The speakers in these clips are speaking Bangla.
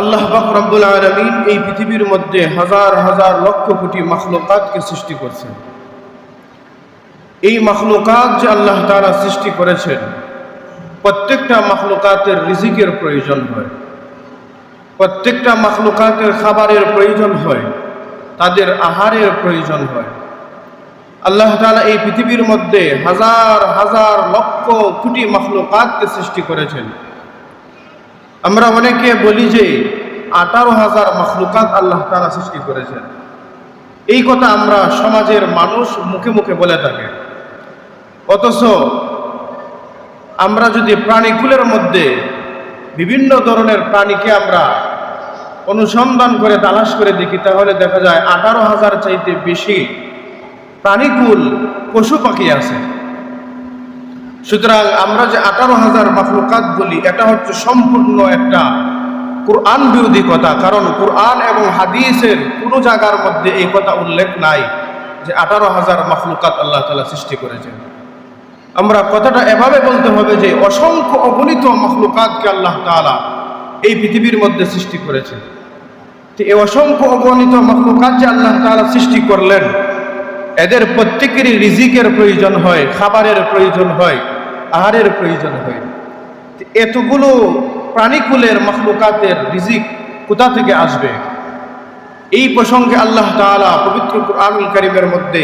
আল্লাহ পাক রব্বুল আলমিন এই পৃথিবীর মধ্যে হাজার হাজার লক্ষ কোটি মাখলুকাতকে সৃষ্টি করছেন। এই মাখলুকাত যে আল্লাহ তারা সৃষ্টি করেছেন, প্রত্যেকটা মাখলুকাতের রিজিকের প্রয়োজন হয়। প্রত্যেকটা মাখলুকাতের খাবারের প্রয়োজন হয়, তাদের আহারের প্রয়োজন হয়। আল্লাহ তালা এই পৃথিবীর মধ্যে হাজার হাজার লক্ষ কোটি মাখলুকাতকে সৃষ্টি করেছেন। আমরা অনেকে বলি যে আঠারো হাজার মখলুকাত আল্লাহ তালা সৃষ্টি করেছেন। এই কথা আমরা সমাজের মানুষ মুখে মুখে বলে থাকে। অথচ আমরা যদি প্রাণীকুলের মধ্যে বিভিন্ন ধরনের প্রাণীকে আমরা অনুসন্ধান করে তালাশ করে দেখি, তাহলে দেখা যায় আঠারো হাজার চাইতে বেশি প্রাণীকুল পশু পাখি আছে। সুতরাং আমরা যে আঠারো হাজার মাফলুকাত বলি, এটা হচ্ছে সম্পূর্ণ একটা কোরআন বিরোধী কথা। কারণ কোরআন এবং হাদিসের কোনো জায়গার মধ্যে এই কথা উল্লেখ নাই যে আঠারো হাজার মাফলুকাত আল্লাহ তালা সৃষ্টি করেছেন। আমরা কথাটা এভাবে বলতে হবে যে অসংখ্য অগণিত মখলুকাতকে আল্লাহ তালা এই পৃথিবীর মধ্যে সৃষ্টি করেছেন। তো এই অসংখ্য অগণিত মখলুকাত যে আল্লাহ তালা সৃষ্টি করলেন, এদের প্রত্যেকেরই রিজিকের প্রয়োজন হয়, খাবারের প্রয়োজন হয়। আহারের প্রয়োজন হয়। এতগুলো প্রাণীকুলের মখলুকাতের রিজিক কোথা থেকে আসবে? এই প্রসঙ্গে আল্লাহ তাআলা পবিত্র কুরআনুল কারীমের মধ্যে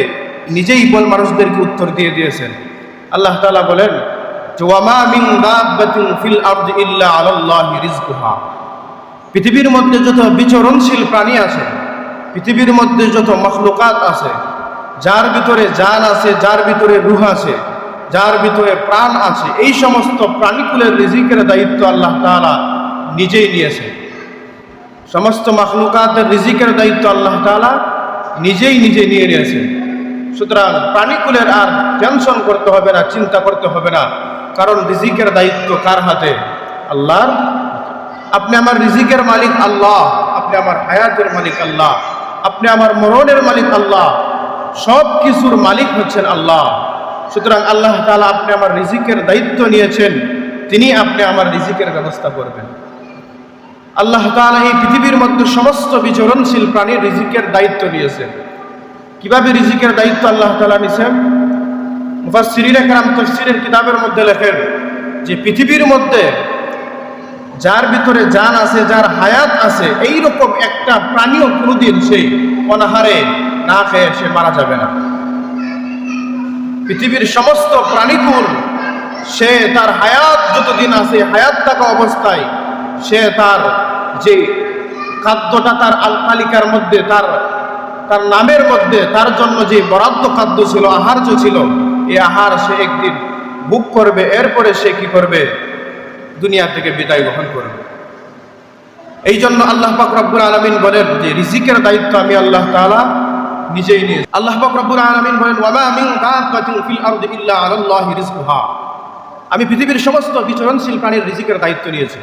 নিজেই বল মানুষদেরকে উত্তর দিয়ে দিয়েছেন। আল্লাহ তালা বলেন পৃথিবীর মধ্যে যত বিচরণশীল প্রাণী আছে, পৃথিবীর মধ্যে যত মখলুকাত আছে, যার ভিতরে জান আছে, যার ভিতরে রুহ আছে যার ভিতরে প্রাণ আছে, এই সমস্ত প্রাণীকুলের রিজিকের দায়িত্ব আল্লাহ তাআলা নিজেই নিয়েছে সমস্ত মাখলুকাতের রিজিকের দায়িত্ব আল্লাহ তাআলা নিজেই নিজে নিয়ে নিয়েছে সুতরাং প্রাণীকুলের আর টেনশন করতে হবে না, চিন্তা করতে হবে না। কারণ রিজিকের দায়িত্ব কার হাতে? আল্লাহর আপনি আমার রিজিকের মালিক আল্লাহ, আপনি আমার হায়াতের মালিক আল্লাহ, আপনি আমার মরণের মালিক আল্লাহ সব কিছুর মালিক হচ্ছেন আল্লাহ। সুতরাং আল্লাহ তালা আপনি আমার রিজিকের দায়িত্ব নিয়েছেন, তিনি আপনি আমার রিজিকের ব্যবস্থা করবেন। আল্লাহ তালা এই পৃথিবীর মধ্যে সমস্ত বিচরণশীল প্রাণীর রিজিকের দায়িত্ব নিয়েছেন। কীভাবে রিজিকের দায়িত্ব আল্লাহ তাআলা নিয়েছেন মুফাসসিরিন একরাম তাফসীরের কিতাবের মধ্যে লেখেন যে পৃথিবীর মধ্যে যার ভিতরে জান আছে, যার হায়াত আছে এই রকম একটা প্রাণীও কোনোদিন সেই অনাহারে না খেয়ে সে মারা যাবে না। পৃথিবীর সমস্ত প্রাণীকুল, সে তার হায়াত যতদিন আছে, হায়াত থাকা অবস্থায় সে তার যে খাদ্যটা তার আল তালিকার মধ্যে, তার তার নামের মধ্যে, তার জন্য যে বরাদ্দ খাদ্য ছিল, আহার্য ছিল, এই আহার সে একদিন বুক করবে, এরপরে সে কি করবে? দুনিয়া থেকে বিদায় গ্রহণ করবে। এই জন্য আল্লাহ পাক রব্বুল আলমিন বলেন যে, রিজিকের দায়িত্ব আমি আল্লাহ তাআলা নিজেই নিয়ে আল্লাহ পাক আলমিন বলেন আমি পৃথিবীর সমস্ত বিচরণশীল প্রাণীর রিজিকের দায়িত্ব নিয়েছি।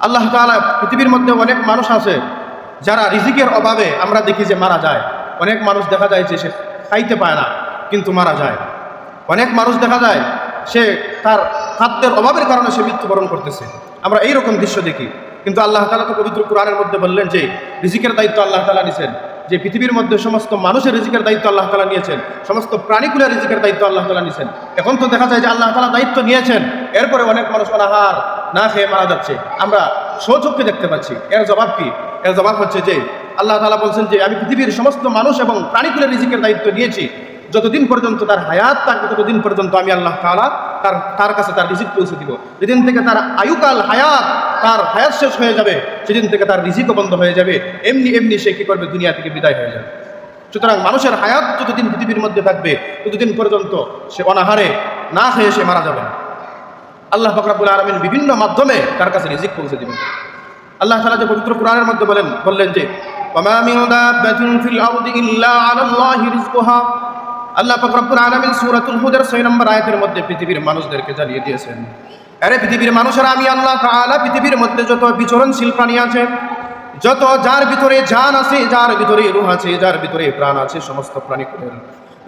আল্লাহ তাআলা পৃথিবীর মধ্যে অনেক মানুষ আছে যারা রিজিকের অভাবে আমরা দেখি যে মারা যায়। অনেক মানুষ দেখা যায় যে সে খাইতে পায় না, কিন্তু মারা যায়। অনেক মানুষ দেখা যায় সে তার খাদ্যের অভাবের কারণে সে মৃত্যুবরণ করতেছে। আমরা এই রকম দৃশ্য দেখি। কিন্তু আল্লাহ তালা তো পবিত্র কোরআনের মধ্যে বললেন যে, রিজিকের দায়িত্ব আল্লাহ তালা নিয়েছেন যে পৃথিবীর মধ্যে সমস্ত মানুষের রিজিকের দায়িত্ব আল্লাহ তালা নিয়েছেন, সমস্ত প্রাণীকুলের রিজিকের দায়িত্ব আল্লাহ তালা নিয়েছেন। এখন তো দেখা যায় যে আল্লাহ তালা দায়িত্ব নিয়েছেন, এরপরে অনেক মানুষ অনাহার না খেয়ে মারা যাচ্ছে। আমরা সচক্ষে দেখতে পাচ্ছি। এর জবাব কি? এর জবাব হচ্ছে যে, আল্লাহ তালা বলছেন যে, আমি পৃথিবীর সমস্ত মানুষ এবং প্রাণীকুলের রিজিকের দায়িত্ব নিয়েছি। যতদিন পর্যন্ত তার হায়াত থাকবে, ততদিন পর্যন্ত আমি আল্লাহ তাআলা তার তার কাছে তার রিজিক পৌঁছে দিব। যেদিন থেকে তার আয়ুকাল হায়াত তার হায়াত শেষ হয়ে যাবে, সেদিন থেকে তার রিজিকও বন্ধ হয়ে যাবে। এমনি এমনি সে কী করবে? দুনিয়া থেকে বিদায় হয়ে যাবে। সুতরাং মানুষের হায়াত যতদিন পৃথিবীর মধ্যে থাকবে, ততদিন পর্যন্ত সে অনাহারে না খেয়ে সে মারা যাবে আল্লাহ ফকরাবুল আলমিন বিভিন্ন মাধ্যমে তার কাছে রিজিক পৌঁছে দেবেন। আল্লাহ তালা যে পবিত্র কোরআনের মধ্যে বলেন, বললেন যে আল্লাহ ফকরাবুল আলমিন সুরাতুল হুদের ছয় নম্বর আয়তের মধ্যে পৃথিবীর মানুষদেরকে জানিয়ে দিয়েছেন। আরে পৃথিবীর মানুষেরা, আমি আল্লাহ তাআলা পৃথিবীর মধ্যে যত বিচরণশীল প্রাণী আছে, যত যার ভিতরে জান আছে, যার ভিতরে রুহ আছে, যার ভিতরে প্রাণ আছে, সমস্ত প্রাণী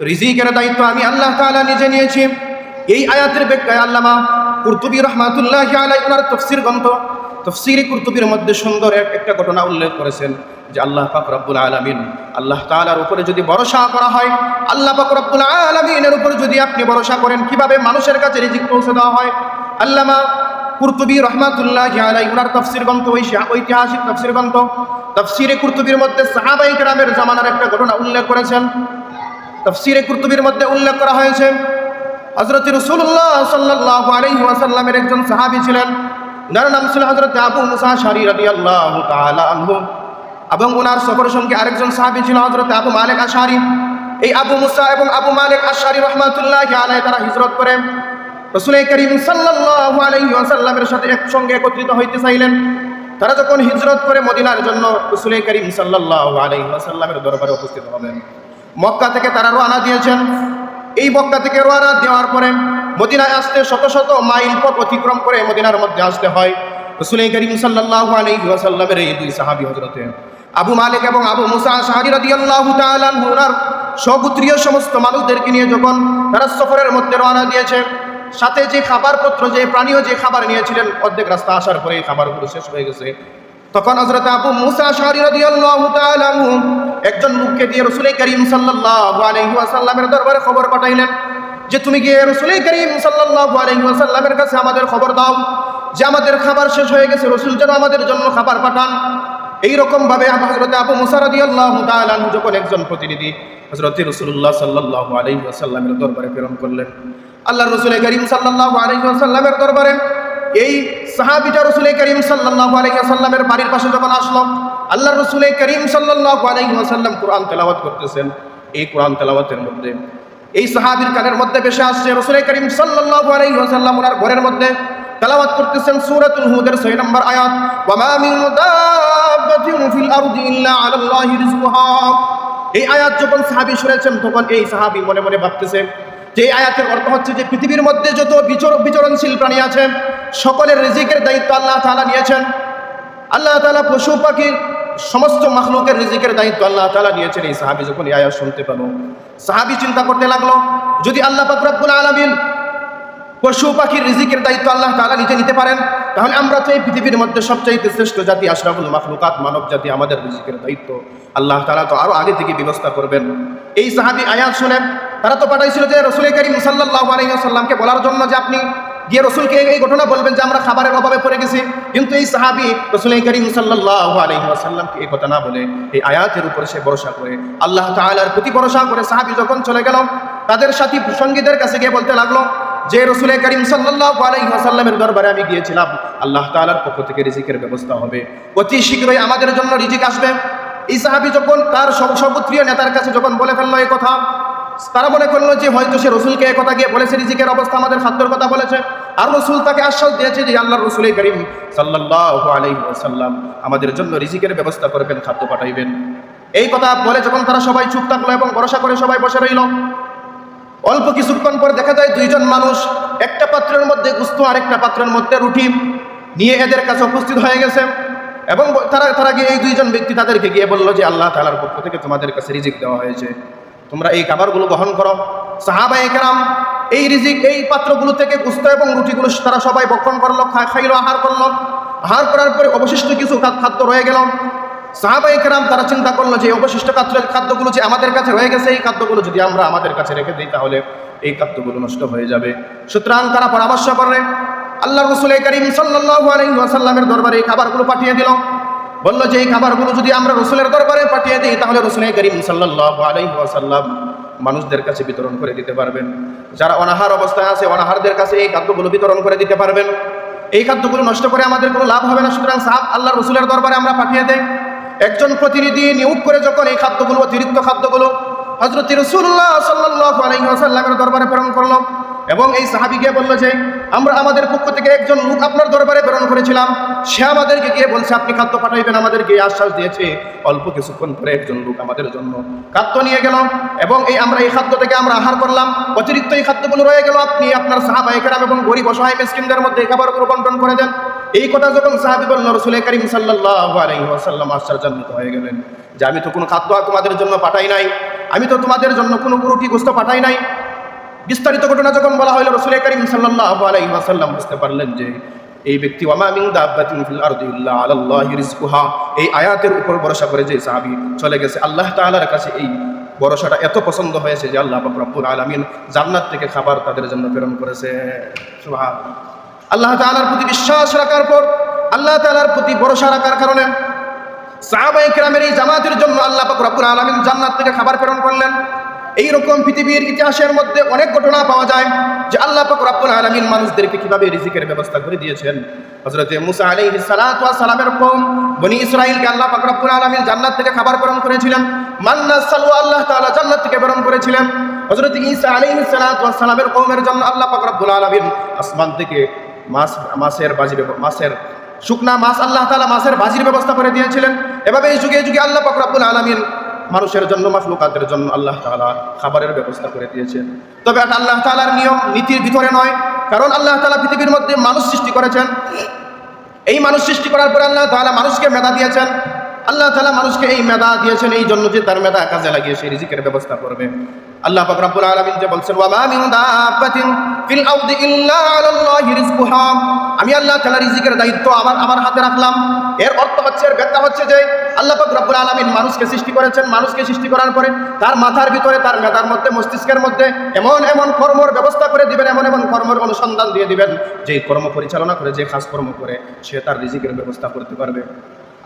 রিজিকের দায়িত্ব আমি আল্লাহ তাআলা নিজে নিয়েছি। এই আয়াতের ব্যাখ্যায় আল্লামা কুরতুবী রহমাতুল্লাহ আলাই তফসির গ্রন্থ, তফসিরি কুর্তুবির মধ্যে সুন্দর এক, একটা ঘটনা উল্লেখ করেছেন যে আল্লাহ পাক রব্বুল আলমিন, আল্লাহ তালার উপরে যদি ভরসা করা হয়, আল্লাহ পাক রব্বুল আলমিনের উপরে যদি আপনি ভরসা করেন, কীভাবে মানুষের কাছে রিজিক পৌঁছে দেওয়া হয়? আল্লামা কুর্তুবি রহমাতুল্লাহ আলাই উনার তফসির গ্রন্থ, ওই ঐতিহাসিক তফসির গ্রন্থ। তফসিরে কুর্তুবীর মধ্যে সাহাবাই গ্রামের জামানার একটা ঘটনা উল্লেখ করেছেন। তফসিরে কুর্তুবীর মধ্যে উল্লেখ করা হয়েছে হজরত রসুল্লাহ সাল্লাহ আলহি ওয়াসাল্লামের একজন সাহাবি ছিলেন। যার নাম ছিল হজরত আবু মুসা শারি রবি আল্লাহ আনহু এবং ওনার সফর সঙ্গে আরেকজন সাহাবি ছিল হজরত আবু মালিক আশারি এই আবু মুসা এবং আবু মালিক আশারি রহমাতুল্লাহ আলাই তারা হিজরত করে। রসুল করিম সাল্লাহ আলহি ওয়াসাল্লামের সাথে একসঙ্গে একত্রিত হইতে চাইলেন। তারা যখন হিজরত করে মদিনার জন্য রসুল করিম সাল্লাহ আলহি ওয়াসাল্লামের দরবারে উপস্থিত হবেন মক্কা থেকে তারা রওনা দিয়েছেন। এই মক্কা থেকে রওনা দেওয়ার পরে মদিনায় আসতে শত শত মাইল পথ অতিক্রম করে মদিনার মধ্যে আসতে হয় রসুল করিম সাল্লাহ আলহি ওয়াসাল্লামের এই দুই সাহাবি হজরতে আবু মালিক এবং আবু মুসা শাহরি রাদিয়াল্লাহু তাআলা ওনার সপুত্রীয় সমস্ত মানুষদেরকে নিয়ে যখন তারা সফরের মধ্যে রওনা দিয়েছে সাথে যে খাবারপত্র, যে প্রাণীয় যে খাবার নিয়েছিলেন, অর্ধেক রাস্তা আসার পরে এই খাবারগুলো শেষ হয়ে গেছে। তখন হজরত আবু মুসা একজন লোককে দিয়ে রসুল করিম ওয়াসাল্লামের দরবারে খবর পাঠাইলেন যে, তুমি গিয়ে রসুল করিম ওয়াসাল্লামের কাছে আমাদের খবর দাও যে, আমাদের খাবার শেষ হয়ে গেছে, রসুল যেন আমাদের জন্য খাবার পাঠান। এইরকম ভাবে হজরত আবু মুসারদি আল্লাহ তালু যখন একজন প্রতিনিধি হজরত রসুল্লাহ সাল্লাহ আলহি আসাল্লামের দরবারে প্রেরণ করলেন। আল্লাহ রসুল করিম সাল্লাহ আলহি আসাল্লামের দরবারে এই সাহাবিটা রসুল করিম সাল্লাহ আলহি আসাল্লামের বাড়ির পাশে যখন আসলো আল্লাহ রসুল করিম সাল্লাহ আলহি আসাল্লাম কোরআন তেলাওয়াত করতেছেন। এই কোরআন তেলাওয়াতের মধ্যে, এই সাহাবির কানের মধ্যে বেশি আসছে রসুল করিম সাল্লাহ আলহি আসাল্লাম ওনার ঘরের মধ্যে তেলাওয়াত করতেছেন সূরাতুল হুদের 6 নম্বর আয়াত ওয়া মা মিন দাব্বাতিন ফিল আরদি ইল্লা আলাল্লাহি রিজকুহা। এই আয়াত যখন সাহাবী শুনেছেন, তখন এই সাহাবী মনে মনে ভাবতেছে যে আয়াতের অর্থ হচ্ছে যে পৃথিবীর মধ্যে যত বিচর বিচরণশীল প্রাণী আছে, সকলের রিজিকের দায়িত্ব আল্লাহ তাআলা নিয়েছেন। আল্লাহ তাআলা পশু পাখির সমস্ত মাখলুকের রিজিকের দায়িত্ব আল্লাহ তাআলা নিয়েছেন। এই সাহাবী যখন এই আয়াত শুনতে পেল, সাহাবী চিন্তা করতে লাগল, যদি আল্লাহ পাক রব্বুল আলামিন পশু পাখির রিজিকের দায়িত্ব আল্লাহ তালা নিজে নিতে পারেন। তাহলে আমরা তো এই পৃথিবীর মধ্যে সবচাইতে শ্রেষ্ঠ জাতি, আশরাফুল মাখলুকাত, মানব জাতি আমাদের রিজিকের দায়িত্ব। আল্লাহ তালা তো আরও আগে থেকে ব্যবস্থা করবেন। এই সাহাবি আয়াত শুনেন তারা তো পাঠাইছিল যে রসুল করিম সাল্লাহ আলাইসাল্লামকে বলার জন্য যে আপনি গিয়ে রসুলকে এই ঘটনা বলবেন যে আমরা খাবারের অভাবে পড়ে গেছি। কিন্তু এই সাহাবি রসুল করিম সাল্লাহ আলহিহাসাল্লামকে এই কথা না বলে, এই আয়াতের উপরে সে ভরসা করে। আল্লাহ তালার প্রতি ভরসা করে সাহাবি যখন চলে গেল, তাদের সাথী সঙ্গীদের কাছে গিয়ে বলতে লাগল যে রসুল করিম সাল্লাহ আলাইসাল্লামের দরবারে আমি গিয়েছিলাম, আল্লাহ তালার পক্ষ থেকে রিজিকের ব্যবস্থা হবে। অতি শীঘ্রই আমাদের জন্য রিজিক আসবে। এই সাহাবি যখন তার সর্বপ্রিয় নেতার কাছে যখন বলে ফেলল এই কথা, তারা মনে করল যে হয়তো সে রসুলকে কথা গিয়ে বলেছে, রিজিকের অবস্থা আমাদের খাদ্যর কথা বলেছে। আর রসুল তাকে আশ্বাস দিয়েছে যে আল্লাহ রসুল করিম সাল্লাহ আলাইসাল্লাম আমাদের জন্য রিজিকের ব্যবস্থা করবেন, খাদ্য পাঠাইবেন। এই কথা বলে যখন তারা সবাই চুপ থাকল এবং ভরসা করে সবাই বসে রইল অল্প কিছুক্ষণ পর দেখা যায় দুইজন মানুষ একটা পাত্রের মধ্যে গুস্ত, আরেকটা পাত্রের মধ্যে রুটি নিয়ে এদের কাছে উপস্থিত হয়ে গেছে এবং তারা তারা গিয়ে এই দুইজন ব্যক্তি তাদেরকে গিয়ে বলল যে, আল্লাহ তালার পক্ষ থেকে তোমাদের কাছে রিজিক দেওয়া হয়েছে। তোমরা এই খাবারগুলো গ্রহণ করো। সাহাবা একরাম এই রিজিক, এই পাত্রগুলো থেকে গুস্ত এবং রুটিগুলো তারা সবাই বক্ষণ করল খাইলো, আহার করল। আহার করার পরে অবশিষ্ট কিছু খাদ্য রয়ে গেল। সাহাবাই কেরাম তারা চিন্তা করল যে অবশিষ্ট খাদ্যের খাদ্যগুলো যে আমাদের কাছে রয়ে গেছে, এই খাদ্যগুলো যদি আমরা আমাদের কাছে রেখে দিই, তাহলে এই খাদ্যগুলো নষ্ট হয়ে যাবে। সুতরাং তারা পরামর্শ করে আল্লাহ রসুল করিম সাল্লাহ আলহিহাসাল্লামের দরবারে এই খাবারগুলো পাঠিয়ে দিল। বলল যে এই খাবারগুলো যদি আমরা রসুলের দরবারে পাঠিয়ে দিই, তাহলে রসুল করিম সাল্লাহ আলহিহাসাল্লাম মানুষদের কাছে বিতরণ করে দিতে পারবেন। যারা অনাহার অবস্থায় আছে, অনাহারদের কাছে এই খাদ্যগুলো বিতরণ করে দিতে পারবেন। এই খাদ্যগুলো নষ্ট করে আমাদের কোনো লাভ হবে না। সুতরাং সাহাব আল্লাহ রসুলের দরবারে আমরা পাঠিয়ে দেয় একজন প্রতিনিধি নিয়োগ করে যখন এই খাদ্যগুলো, অতিরিক্ত খাদ্যগুলো হজরত রসুল্লাহ সাল্লাহ আলহিহাসাল্লামের দরবারে প্রেরণ করল এবং এই সাহাবিকে বলল যে, আমরা আমাদের পক্ষ থেকে একজন লোক আপনার দরবারে প্রেরণ করেছিলাম। সে আমাদেরকে গিয়ে বলছে, আপনি খাদ্য পাঠাইবেন, আমাদেরকে আশ্বাস দিয়েছে। অল্প কিছুক্ষণ পরে একজন লোক আমাদের জন্য খাদ্য নিয়ে গেল এবং এই আমরা এই খাদ্য থেকে আমরা আহার করলাম। অতিরিক্ত এই খাদ্যগুলো রয়ে গেল। আপনি আপনার সাহাবাহিকেরাম এবং গরিব অসহায় মিসকিনদের মধ্যে এই খাবারগুলো বন্টন করে দেন। এই কথা যখন সাহাবি বলল রসুল করিম সাল্লাহ আলহিহাসাল্লাম আশ্চর্যান্বিত হয়ে গেলেন যে আমি তো কোনো খাদ্য তোমাদের জন্য পাঠাই নাই, আমি তো তোমাদের জন্য কোনো রুটি গোস্ত পাঠাই নাই। বিস্তারিত ঘটনা যখন বলা হলো রসুল করিম সাল্লাহ আলহিহাসাল্লাম বুঝতে পারলেন যে এই ব্যক্তি এই আয়াতের উপর ভরসা করে যে সাহাবী চলে গেছে। আল্লাহ তাআলার কাছে এই ভরসাটা এত পছন্দ হয়েছে যে আল্লাহ রব্বুল আলামিন জান্নাত থেকে খাবার তাদের জন্য প্রেরণ করেছে। সুবহান আল্লাহ তাআলার প্রতি বিশ্বাস রাখার পর, আল্লাহ তালার প্রতি ভরসা রাখার কারণে সাহাবাই কেরামের এই জামাতের জন্য আল্লাহ পাক রব্বুল আলামিন জান্নাত থেকে খাবার প্রেরণ করলেন। এই রকম পৃথিবীর ইতিহাসের মধ্যে অনেক ঘটনা পাওয়া যায় যে আল্লাহ পাক রব্বুল আলামিন মানুষদেরকে কীভাবে রিজিকের ব্যবস্থা করে দিয়েছেন। হযরতে মুসা ওয়াস সালামের কওম বনি ইসরাইলকে আল্লাহ পাক রব্বুল আলামিন জান্নাত থেকে খাবার প্রেরণ করেছিলেন। মান্না সালওয়া আল্লাহ তাআলা জান্নাত থেকে প্রেরণ করেছিলেন। আলাইহিস সালাতু ওয়াস সালামের কওমের জন্য আল্লাহ পাক রব্বুল আলামিন আসমান থেকে মাছ, মাছের বাজির মাছের শুকনা মাছ আল্লাহ তালা মাছের বাজির ব্যবস্থা করে দিয়েছিলেন। এভাবে এই যুগে যুগে আল্লাহ আলমিন আলামিন মানুষের জন্য মাফলুকাতের জন্য আল্লাহ তালা খাবারের ব্যবস্থা করে দিয়েছেন। তবে এটা আল্লাহ তালার নিয়ম, নীতির ভিতরে নয়। কারণ আল্লাহ তালা পৃথিবীর মধ্যে মানুষ সৃষ্টি করেছেন। এই মানুষ সৃষ্টি করার পরে আল্লাহ তালা মানুষকে মেধা দিয়েছেন। আল্লাহ তালা মানুষকে এই মেধা দিয়েছেন, এই জন্য যে তার মেধা কাজে লাগিয়ে সেই রিজিকের ব্যবস্থা করবে। আল্লাহ পাক রব্বুল আলামিন যে বলছেন আমি আল্লাহ তাআলা রিজিকের দায়িত্ব আমার আমার হাতে রাখলাম। এর অর্থ হচ্ছে, এর ব্যাখ্যা হচ্ছে যে, আল্লাহ পাক রব্বুল আলামিন মানুষকে সৃষ্টি করেছেন, মানুষকে সৃষ্টি করার পরে তার মাথার ভিতরে, তার মেধার মধ্যে, মস্তিষ্কের মধ্যে এমন এমন কর্মর ব্যবস্থা করে দিবেন, এমন এমন কর্মের অনুসন্ধান দিয়ে দিবেন যে কর্ম পরিচালনা করে, যে খাস কর্ম করে, সে তার রিজিকের ব্যবস্থা করতে পারবে।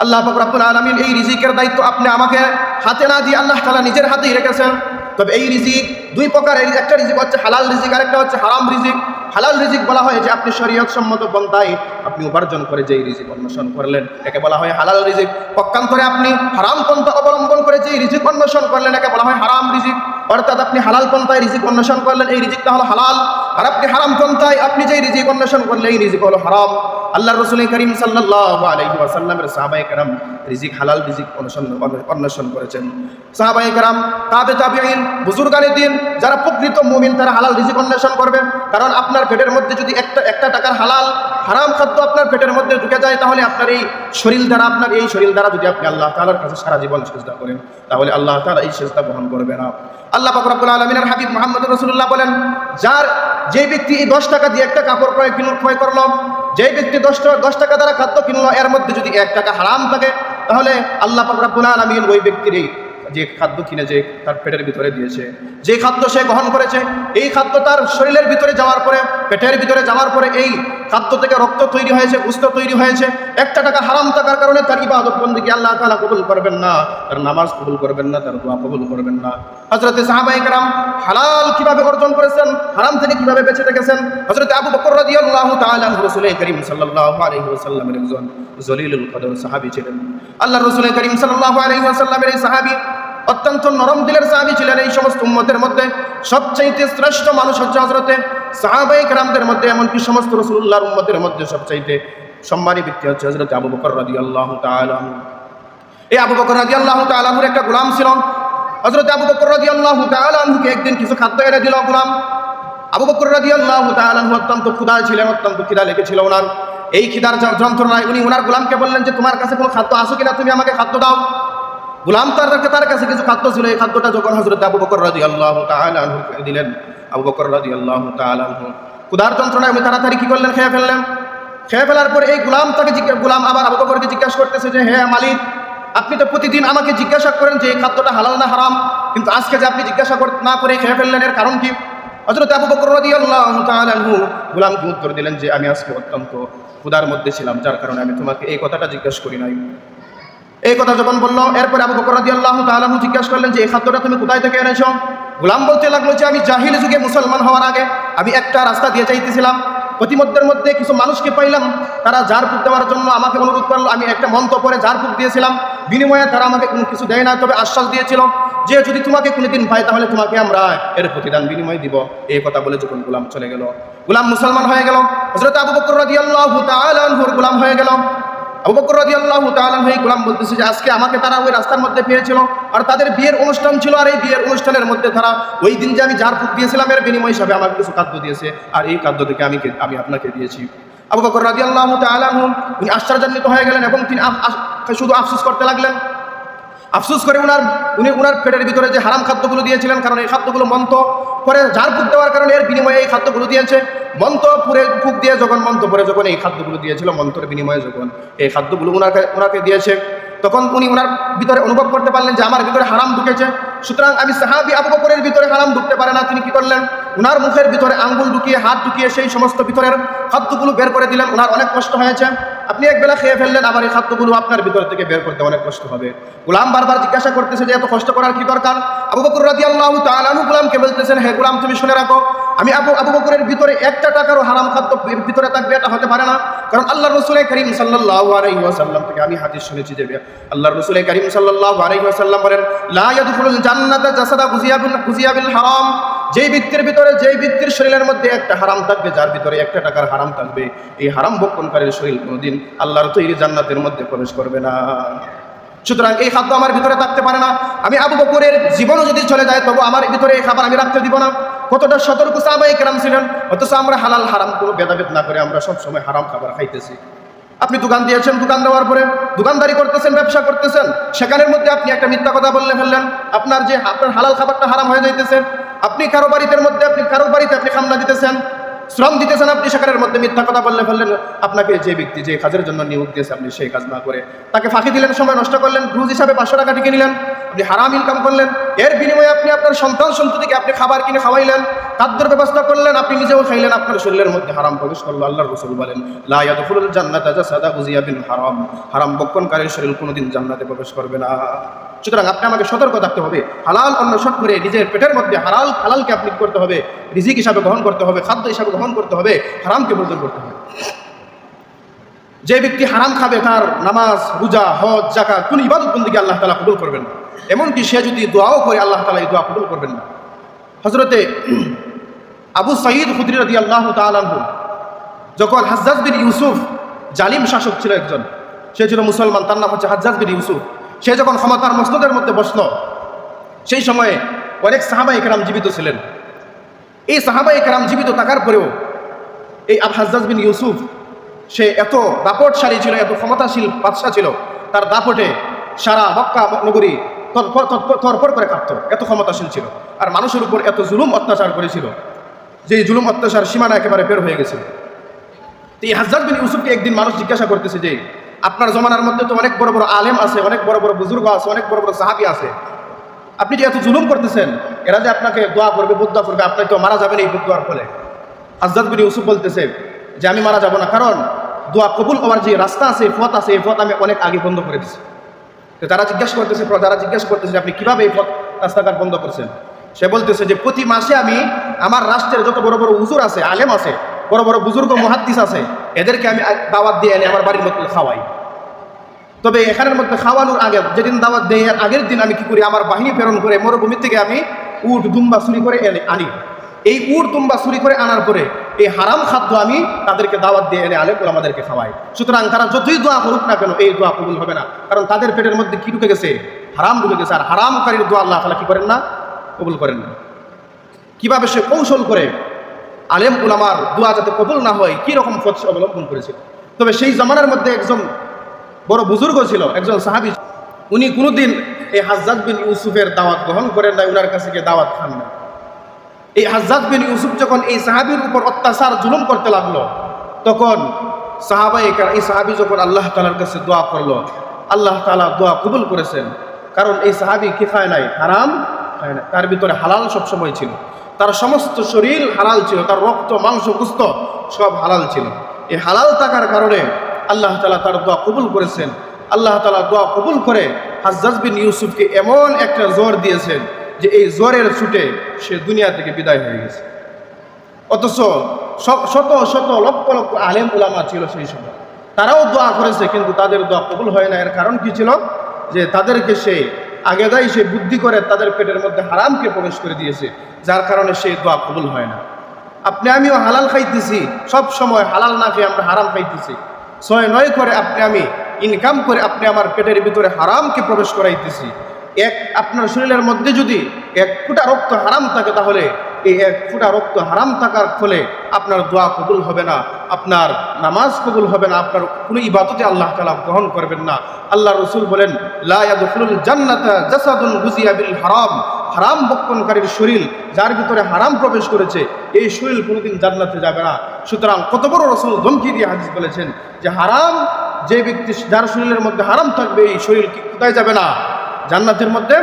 আল্লাহ পাক আলমিন এই রিজিকের দায়িত্ব আপনি আমাকে হাতে না দিয়ে আল্লাহ তালা নিজের হাতেই রেখেছেন। তবে এই রিজিক দুই প্রকার একটা রিজিক হচ্ছে হালাল রিজিক, আরেকটা হচ্ছে হারাম রিজিক। হালাল রিজিক বলা হয় যে আপনি শরীয়ত সম্মত বন্ধাই আপনি উপার্জন করে যেই রিজিক অন্বেষণ করলেন। একে বলা হয় হালাল রিজিক। পক্ষান্তরে আপনি হারাম পন্থা অবলম্বন করে যে রিজিক অন্বেষণ করলেন, একে বলা হয় হারাম রিজিক। অর্থাৎ আপনি হালাল পন্থায় রিজিক অন্বেষণ করলেন, এই রিজিকটা হলো হালাল। আর আপনি হারাম পন্থায় আপনি যে রিজিক অন্বেষণ করলেন, এই রিজিক হলো হারাম। আল্লাহ রসুল করিম ওয়াসাল্লামের সাহাবায়ে কেরাম রিজিক, হালাল রিজিক অনুসন্ধান অন্বেষণ করেছেন। সাহাবায়ে কেরাম, তাবে তাবিঈন বুজুর্গানে দিন, যারা প্রকৃত মুমিন, তারা হালাল রিজিক অন্বেষণ করবে। কারণ আপনার পেটের মধ্যে যদি একটা একটা টাকার হালাল, হারাম খাদ্য আপনার পেটের মধ্যে ঢুকে যায়, তাহলে আপনার এই শরীর দ্বারা, আপনার এই শরীর দ্বারা যদি আপনি আল্লাহ তাআলার কাছে সারা জীবন চেষ্টা করেন, তাহলে আল্লাহ তাআলা এই সেজদা গ্রহণ করবে না। আল্লাহ পাক রব্বুল আলামিনের হাবিব মুহাম্মদ রাসূলুল্লাহ বলেন, যার যে ব্যক্তি এই দশ টাকা দিয়ে একটা কাপড় ক্রয় কিনল ক্রয় করল যে ব্যক্তি দশ টাকা দশ টাকা দ্বারা খাদ্য কিনলো, এর মধ্যে যদি এক টাকা হারাম থাকে, তাহলে আল্লাহ পাক রব্বুল আলামিন ওই ব্যক্তির যে খাদ্য কিনে যে তার পেটের ভিতরে দিয়েছে। যে খাদ্য সে গ্রহণ করেছে, এই খাদ্য তার শরীরের ভিতরে যাওয়ার পরে, পেটের ভিতরে যাওয়ার পরে এই খাদ্য থেকে রক্ত তৈরি হয়েছে গুস্ত তৈরি হয়েছে একটা টাকা হারাম থাকার কারণে তার ইবাদত বন্দীকে আল্লাহ তাআলা কবুল করবেন না, তার নামাজ কবুল করবেন না, তার দোয়া কবুল করবেন না। হযরতে সাহাবায়ে কেরাম হালাল কীভাবে অর্জন করেছেন, হারাম থেকে কীভাবে বেঁচে থেকেছেন? হযরতে আবু বকর রাদিয়াল্লাহু তাআলা আনহু রাসূল করিম সাল্লাল্লাহু আলাইহি ওয়াসাল্লামের একজন জলিলুল কদর সাহাবী ছিলেন। আল্লাহ রাসূল করিম সাল্লাল্লাহু আলাইহি ওয়াসাল্লামের এই সাহাবী অত্যন্ত নরম দিলের সাহাবী ছিলেন এই সমস্ত উম্মতের মধ্যে। সবচাইতে শ্রেষ্ঠ মানুষ হচ্ছে হজরতে সাহাবাই কেরামদের মধ্যে, এমনকি সমস্ত রসুল্লাহর উম্মতের মধ্যে সবচাইতে সম্মানী ব্যক্তি হচ্ছে হজরত আবু বকর রাদি আল্লাহ এই আবু বকর রাদি আল্লাহ তালাহুর একটা গোলাম ছিল। হজরত আবু বকর রাদি আল্লাহ তালাহুকে একদিন কিছু খাদ্য এনে দিল গোলাম। আবু বকর রাদি আল্লাহ তালাহু অত্যন্ত ক্ষুধা ছিলেন, অত্যন্ত খিদা লেগেছিল ওনার। এই খিদার যন্ত্রণায় উনি ওনার গোলামকে বললেন যে, তোমার কাছে কোনো খাদ্য আসো কিনা? তুমি আমাকে খাদ্য দাও। গুলাম তার তার কাছে কিছু খাদ্য ছিল। এই খাদ্যটা যখন হজরত আবু বকর রাজি আল্লাহ তালু দিলেন, আবু বকর রাজি আল্লাহ তালু ক্ষুধার যন্ত্রণায় উনি তাড়াতাড়ি কি করলেন? খেয়ে ফেললেন। খেয়ে ফেলার পর এই গুলাম তাকে গুলাম আবার আবু বকরকে জিজ্ঞাসা করতেছে যে হ্যাঁ মালিক, আপনি তো প্রতিদিন আমাকে জিজ্ঞাসা করেন যে, এই খাদ্যটা হালাল না হারাম? কিন্তু আজকে যে আপনি জিজ্ঞাসা না করে খেয়ে ফেললেন, এর কারণ কি? হজরত আবু বকর রাজি আল্লাহ তালু গুলামকে উত্তর দিলেন যে, আমি আজকে অত্যন্ত ক্ষুধার মধ্যে ছিলাম, যার কারণে আমি তোমাকে এই কথাটা জিজ্ঞাসা করি নাই। এই কথা যখন বলল, এরপরে আবু বকর রাদিয়াল্লাহু তাআলা জিজ্ঞাসা করলেন যে, এই খাদ্যটা তুমি কোথায় থেকে এনেছো? গুলাম বলতে লাগল যে, আমি জাহিল যুগে মুসলমান হওয়ার আগে আমি একটা রাস্তা দিয়ে চাইতেছিলাম প্রতিমধ্যের মধ্যে কিছু মানুষকে পাইলাম, তারা ঝাড়ফুঁক দেওয়ার জন্য আমাকে অনুরোধ করল। আমি একটা মন্ত্র পরে ঝাড়ফুঁক দিয়েছিলাম। বিনিময়ে তারা আমাকে কোনো কিছু দেয় না তবে আশ্বাস দিয়েছিল যে যদি তোমাকে কোনোদিন পাই তাহলে তোমাকে আমরা এর প্রতিদান বিনিময় দিব। এই কথা বলে যখন গোলাম চলে গেল, গোলাম মুসলমান হয়ে গেল হজরত আবু বকর রাদিয়াল্লাহু তাআলা আনহুর গোলাম হয়ে গেল। বলতেছে যে আজকে আমাকে তারা ওই রাস্তার মধ্যে পেয়েছিল আর তাদের বিয়ের অনুষ্ঠান ছিল আর এই বিয়ের অনুষ্ঠানের মধ্যে ওই দিন যে আমি যার দিয়েছিলাম এর বিনিময় হিসাবে আমাকে দিয়েছে আর এই থেকে আমি আমি আপনাকে দিয়েছি। আশ্চর্যান্বিত হয়ে গেলেন এবং তিনি শুধু আফসোস করতে লাগলেন। আফসোস করে উনার, উনি উনার পেটের ভিতরে যে হারাম খাদ্যগুলো দিয়েছিলেন, কারণ এই খাদ্যগুলো মন্ত করে ঝাড় ফুক দেওয়ার কারণে এর বিনিময়ে এই খাদ্যগুলো দিয়েছে। মন্ত পুরে ফুক দিয়ে যখন মন্ত পরে যখন এই খাদ্যগুলো দিয়েছিল মন্ত্রের বিনিময়ে যখন এই খাদ্যগুলো উনাকে উনাকে দিয়েছে, তখন উনি ওনার ভিতরে অনুভব করতে পারলেন যে আমার ভিতরে হারাম ঢুকেছে। সুতরাং আমি সাহাবি আবু বকরের ভিতরে হারাম ঢুকতে পারে না, তিনি কি করলেন? উনার মুখের ভিতরে আঙ্গুল ঢুকিয়ে, হাত ঢুকিয়ে সেই সমস্ত ভিতরের খাদ্যগুলো বের করে দিলেন। ওনার অনেক কষ্ট হয়েছে। আপনি এক বেলা খেয়ে ফেললেন, আবার এই খাদ্যগুলো আপনার ভিতর থেকে বের করতে অনেক কষ্ট হবে। গোলাম বারবার জিজ্ঞাসা করতেছে যে, এত কষ্ট করার কি দরকার? আবু বকর রাজি আল্লাহ তালু গোলামকে বলতেছেন, হে গোলাম, তুমি শুনে রাখো, আমি আবু আবু বকরের ভিতরে একটা টাকারও হারাম খাদ্য ভিতরে থাকবে, এটা হতে পারে না। কারণ আল্লাহ রসুল করিম সাল্লাহ আলাইহি ওয়াসাল্লাম থেকে আমি হাদিস শুনেছি যে আল্লাহ রসুল করিম সাল্লাহ আলাইহি ওয়াসাল্লাম বলেন, লা ইয়াদখুলুল জান্নাতা জাসাদা গুজিয়াবিল গুজিয়াবিল হারাম। যেই ব্যক্তির ভিতরে, যেই ব্যক্তির শরীরের মধ্যে একটা হারাম থাকবে, যার ভিতরে একটা টাকার হারাম থাকবে, এই হারাম ভক্ষণকারীর শরীর কোনোদিন আল্লাহর তৈরি জান্নাতের মধ্যে প্রবেশ করবে না। সুতরাং এই খাদ্য আমার ভিতরে থাকতে পারে না। আমি আবু বকরের জীবনও যদি চলে যায়, তবু আমার ভিতরে এই খাবার আমি রাখতে দিব না। কতটা সতর্ক সাহাবাই কেরাম ছিলেন, অথচ আমরা হালাল হারাম কোনো ভেদাভেদ না করে আমরা সবসময় হারাম খাবার খাইতেছি। আপনি দোকান দিয়েছেন দোকান দেওয়ার পরে, দোকানদারি করতেছেন, ব্যবসা করতেছেন, সেখানের মধ্যে আপনি একটা মিথ্যা কথা বললে ফেললেন। আপনার যে, আপনার হালাল খাবারটা হারাম হয়ে যাইতেছে আপনি কারও বাড়িতে মধ্যে, আপনি কারও বাড়িতে আপনি খামলা দিতেছেন, শ্রম দিতেছেন, আপনি সেখানের মধ্যে মিথ্যা কথা বললে ফেললেন, আপনাকে যে ব্যক্তি যে কাজের জন্য নিয়োগ দিয়েছে, আপনি সেই কাজ না করে তাকে ফাঁকি দিলেন, সময় নষ্ট করলেন ঘুষ হিসাবে পাঁচশো টাকা টিকে নিলেন, আপনি হারাম ইনকাম করলেন, এর বিনিময়ে আপনি আপনার সন্তান সন্ততিকে আপনি খাবার কিনে খাওয়াইলেন, খাদ্যের ব্যবস্থা করলেন, আপনি নিজেও খাইলেন, আপনার শরীরের মধ্যে হারাম প্রবেশ করল, আল্লাহর রসুল বলেন, লা ইয়াদখুলুল জান্নাতা বিন হারাম হারাম বক্ষণকারীর শরীর কোনোদিন জান্নাতে প্রবেশ করবে না। সুতরাং আপনি আমাকে সতর্ক থাকতে হবে। হালাল অন্বেষণ করে নিজের পেটের মধ্যে হালাল হালালকে আপনি করতে হবে। রিজিক হিসাবে গ্রহণ করতে হবে, খাদ্য হিসাবে গ্রহণ করতে হবে, হারামকে বর্জন করতে হবে। যে ব্যক্তি হারাম খাবে, তার নামাজ, রোজা, হজ জাকাত কোন ইবাদত বন্দীকে আল্লাহ তালা কবুল করবেন না। এমনকি সে যদি দোয়াও করে, আল্লাহ তালা এই দোয়া কবুল করবেন না। হজরতে আবু সঈদ খুদ্রি রদি আল্লাহ তালু যখন হাজ্জাজ বিন ইউসুফ জালিম শাসক ছিল একজন, সে ছিল মুসলমান, তার নাম হচ্ছে হাজ্জাজ বিন ইউসুফ। সে যখন ক্ষমতার মসনদের মধ্যে বসল, সেই সময়ে অনেক সাহাবাই কেরাম জীবিত ছিলেন। এই সাহাবা কেরাম জীবিত থাকার পরেও এই আব হাজ্জাজ বিন ইউসুফ, সে এত দাপটশালী ছিল, এত ক্ষমতাশীল বাদশাহ ছিল, তার দাপটে সারা মক্কা নগরী তরপর করে কাঁপত, এত ক্ষমতাশীল ছিল। আর মানুষের উপর এত জুলুম অত্যাচার করেছিল, যে জুলুম অত্যাচার সীমানা একেবারে বের হয়ে গেছিল তো এই হাজার বিন ইউসুফকে একদিন মানুষ জিজ্ঞাসা করতেছে যে আপনার জমানার মধ্যে তো অনেক বড় বড় আলেম আছে, অনেক বড় বড় বুজুর্গ আছে, অনেক বড় বড় সাহাবি আছে। আপনি যে এত জুলুম করতেছেন, এরা যে আপনাকে দোয়া করবে, বুদ্ধা করবে, আপনি তো মারা যাবেন এই বুদ্ধর ফলে। হাজরত বিন ইউসুফ বলতেছে যে, আমি মারা যাব না, কারণ দোয়া কবুল হওয়ার যে রাস্তা আছে পথ আছে, এই পথ আমি অনেক আগে বন্ধ করে দিচ্ছি তো তারা জিজ্ঞাসা করতেছে তারা জিজ্ঞাসা করতেছে আপনি কীভাবে এই পথ, রাস্তাঘাট বন্ধ করছেন? সে বলতেছে যে, প্রতি মাসে আমি, আমার রাষ্ট্রের যত বড় বড় উজুর আছে, আলেম আছে বড় বড় বুজুর্গ মহাদ্দিস আছে, এদেরকে আমি দাওয়াত দিয়ে এনে আমার বাড়ির মধ্যে খাওয়াই। তবে এখানের মধ্যে খাওয়ানোর আগে, যেদিন দাওয়াত দেয় আগের দিন আমি কি করি, আমার বাহিনী প্রেরণ করে মরুভূমি থেকে আমি উট, দুম্বা চুরি করে এনে আনি। এই উট, দুম্বা চুরি করে আনার পরে এই হারাম খাদ্য আমি তাদেরকে দাওয়াত দিয়ে এনে আলে আমাদেরকে খাওয়াই। সুতরাং তারা যতই দোয়া করুক না কেন, এই দোয়া কবুল হবে না। কারণ তাদের পেটের মধ্যে কি ঢুকে গেছে? হারাম ঢুকে গেছে। আর হারামকারীর দোয়া আল্লাহ তালা কি করেন না? কবুল করেন না। কীভাবে সে কৌশল করে আলেম উলামার দোয়া যাতে কবুল না হয়, কি রকম পথ অবলম্বন করেছিল? তবে সেই জামানার মধ্যে একজন বড় বুজুর্গ ছিল, একজন সাহাবি। উনি কোনোদিন এই হাজ্জাদ বিন ইউসুফের দাওয়াত গ্রহণ করেন না উনার কাছে গিয়ে দাওয়াত খান না এই হাজ্জাদ বিন ইউসুফ যখন এই সাহাবির উপর অত্যাচার, জুলুম করতে লাগল, তখন সাহাবাই এই সাহাবি যখন আল্লাহ তালার কাছে দোয়া করল, আল্লাহ তালা দোয়া কবুল করেছেন। কারণ এই সাহাবি কি খায় নাই? হারাম খায় না তার ভিতরে হালাল সবসময় ছিল। তার সমস্ত শরীর হালাল ছিল, তার রক্ত, মাংস কুস্ত সব হালাল ছিল। এই হালাল থাকার কারণে আল্লাহ তালা তার দোয়া কবুল করেছেন। আল্লাহ তালা দোয়া কবুল করে হাজ্জাজ বিন ইউসুফকে এমন একটা জ্বর দিয়েছেন যে এই জ্বরের ছুটে সে দুনিয়া থেকে বিদায় হয়ে গেছে। অথচ শত শত লক্ষ লক্ষ আলেম উলামা ছিল সেই সময়। তারাও দোয়া করেছে, কিন্তু তাদের দোয়া কবুল হয় না। এর কারণ কি ছিল? যে তাদেরকে সে আগেদাই সে বুদ্ধি করে তাদের পেটের মধ্যে হারামকে প্রবেশ করে দিয়েছে, যার কারণে সেই দোয়া কবুল হয় না। আপনি আমিও হালাল খাইতেছি, সব সময় হালাল না খেয়ে আমরা হারাম খাইতেছি। ছয় নয় করে আপনি আমি ইনকাম করে আপনি আমার পেটের ভিতরে হারামকে প্রবেশ করাইতেছি। এক, আপনার শরীরের মধ্যে যদি এক ফুটা রক্ত হারাম থাকে তাহলে এই এক ফুটা রক্ত হারাম থাকার ফলে আপনার দোয়া কবুল হবে না, আপনার নামাজ কবুল হবে না, আপনার কোনো ইবাদতে আল্লাহ তালা গ্রহণ করবেন না। আল্লাহ রসুল বলেন লায়াদুল জান্নাতা জাসাদুন গুজিয়া বিল হারাম। হারাম বক্ষণকারীর শরীর যার ভিতরে হারাম প্রবেশ করেছে, এই শরীর কোনোদিন জান্নাতে যাবে না। সুতরাং কত বড় রসুল ধমকি দিয়ে হাদিস বলেছেন যে, হারাম যে ব্যক্তি, যার শরীরের মধ্যে হারাম থাকবে, এই শরীর কি কোথায় যাবে না? জান্নাতের মধ্যে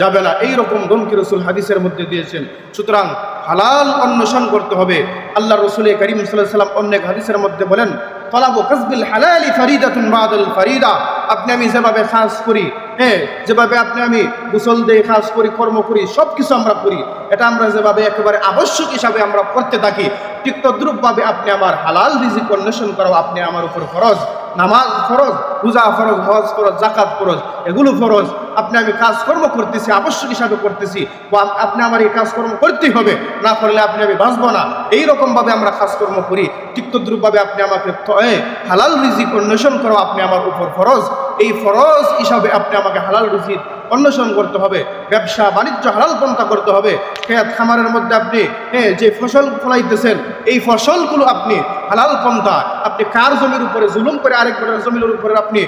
যাবে না এই রকম ধমকি রসুল হাদিসের মধ্যে দিয়েছেন। সুতরাং হালাল অন্বেষণ করতে হবে। আল্লাহ রসুল করিম সাল্লাম অনেক হাদিসের মধ্যে বলেন, তলাবু কাসবিল হালালি ফারিদাতুন বাদাল ফারিদা। আপনি আমি যেভাবে খাস করি হ্যাঁ যেভাবে আপনি আমি গোসল দিয়ে খাস করি, কর্ম করি সব কিছু আমরা করি, এটা আমরা যেভাবে একেবারে আবশ্যক হিসাবে আমরা করতে থাকি, ঠিক তদ্রুপভাবে আপনি আমার হালাল রিজিক অন্বেষণ করাও আপনি আমার উপর ফরজ। নামাজ ফরজ পূজা ফরজ, হজ ফরজ জাকাত ফরজ, এগুলো ফরজ। আপনি আমি কাজকর্ম করতেছি, আবশ্যক হিসাবে করতেছি। বা আপনি আমার এই কাজকর্ম করতেই হবে। না করলে আপনি আমি বাঁচবো না। এই রকমভাবে আমরা কাজকর্ম করি। ঠিক তদ্রুপভাবে আপনি আমাকে হালাল রিজিক অন্বেষণ করো আপনি আমার উপর ফরজ। এই ফরজ হিসাবে আপনি আমাকে হালাল রিজিক অন্বেষণ করতে হবে। ব্যবসা, বাণিজ্য হালাল পন্থা করতে হবে। খেত খামারের মধ্যে আপনি হ্যাঁ যে ফসল ফলাইতেছেন, এই ফসলগুলো আপনি হালাল পন্থা আপনি কার জমির উপরে জুলুম করে আরেকজনের জমির উপরে আপনি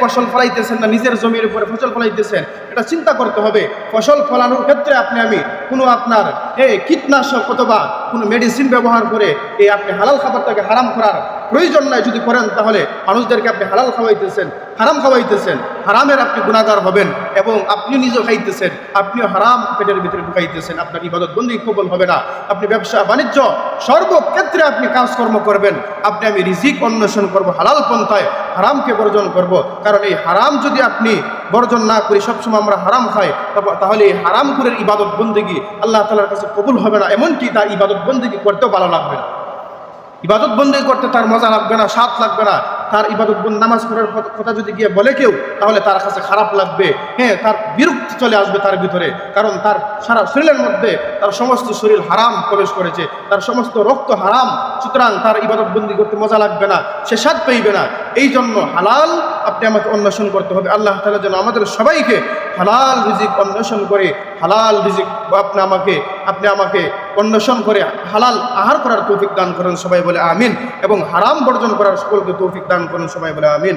ফসল ফলাইতেছেন না, নিজের জমির উপরে ফসল ফলাইতেছেন? এটা চিন্তা করতে হবে। ফসল ফলানোর ক্ষেত্রে আপনি, আমি কোনো আপনার এই কীটনাশক অথবা কোনো মেডিসিন ব্যবহার করে এই আপনি হালাল খাবারটাকে হারাম করার প্রয়োজন নাই যদি করেন, তাহলে মানুষদেরকে আপনি হালাল খাওয়াইতেছেন, হারাম খাওয়াইতেছেন। হারামের আপনি গুণাগার হবেন এবং আপনি নিজেও খাইতেছেন, আপনিও হারাম পেটের ভিতরে ঢুকাইতেছেন। আপনার ইবাদত বন্দি কবল হবে না। আপনি ব্যবসা, বাণিজ্য সর্বক্ষেত্রে আপনি কাজকর্ম করবেন। আপনি, আমি রিজিক অন্বেষণ করব, হালাল পন্থায় হারামকে বর্জন করব। কারণ এই হারাম যদি আপনি বর্জন না করি, সবসময় আমরা হারাম খাই তাহলে এই হারাম করে ইবাদত বন্দিগি আল্লাহ তালার কাছে কবুল হবে না। এমনকি তার ইবাদত বন্দিগি করতেও ভালো লাগবে না। ইবাদত বন্দি করতে তার মজা লাগবে না, স্বাদ লাগবে না। তার ইবাদত নামাজ করার কথা- কথা যদি গিয়ে বলে কেউ, তাহলে তার কাছে খারাপ লাগবে। হ্যাঁ তার বিরক্তি চলে আসবে তার ভিতরে। কারণ তার সারা শরীরের মধ্যে তার সমস্ত শরীর হারাম প্রবেশ করেছে। তার সমস্ত রক্ত হারাম। সুতরাং তার ইবাদত বন্দি করতে মজা লাগবে না, সে স্বাদ পেইবে না। এই জন্য হালাল আপনি আমাকে অন্বেষণ করতে হবে। আল্লাহ তালা যেন আমাদের সবাইকে হালাল রিজিক অন্বেষণ করে, হালাল রিজিক আপনি আমাকে আপনি আমাকে অন্বেষণ করে, হালাল আহার করার তৌফিক দান করেন সবাই বলে আমিন এবং হারাম বর্জন করার সকলকে তৌফিক দান করেন সবাই বলে আমিন।